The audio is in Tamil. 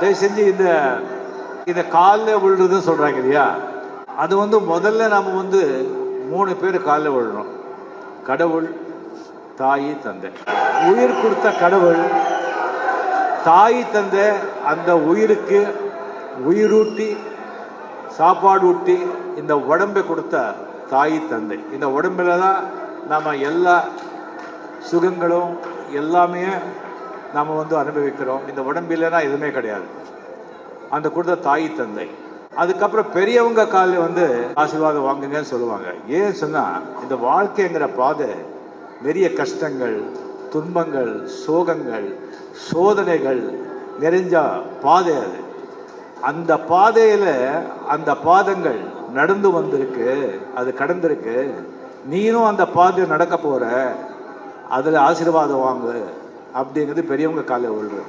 தயவு செஞ்சு இந்த இதை காலில் விழுறதுன்னு சொல்கிறாங்க இல்லையா? அது வந்து முதல்ல நாம் வந்து மூணு பேர் காலில் விழுறோம். கடவுள் தாய் தந்தை. உயிர் கொடுத்த கடவுள் தாய் தந்தை அந்த உயிருக்கு உயிரூட்டி சாப்பாடு ஊட்டி இந்த உடம்பை கொடுத்த தாய் தந்தை. இந்த உடம்புல தான் நாம் எல்லா சுகங்களும் எல்லாமே நாம் வந்து அனுபவிக்கிறோம். இந்த உடம்பு இல்லைன்னா எதுவுமே கிடையாது. அந்த கொடுத்த தாய் தந்தை. அதுக்கப்புறம் பெரியவங்க காலில் வந்து ஆசீர்வாதம் வாங்குங்கன்னு சொல்லுவாங்க. ஏன் சொன்னால் இந்த வாழ்க்கைங்கிற பாதை நிறைய கஷ்டங்கள் துன்பங்கள் சோகங்கள் சோதனைகள் நிறைஞ்ச பாதை அது. அந்த பாதையில் அந்த பாதங்கள் நடந்து வந்திருக்கு அது கடந்திருக்கு. நீனும் அந்த பாதை நடக்க போகிற அதில் ஆசீர்வாதம் வாங்கு. அப்படிங்கிறது பெரியவங்க காலை விழுறது.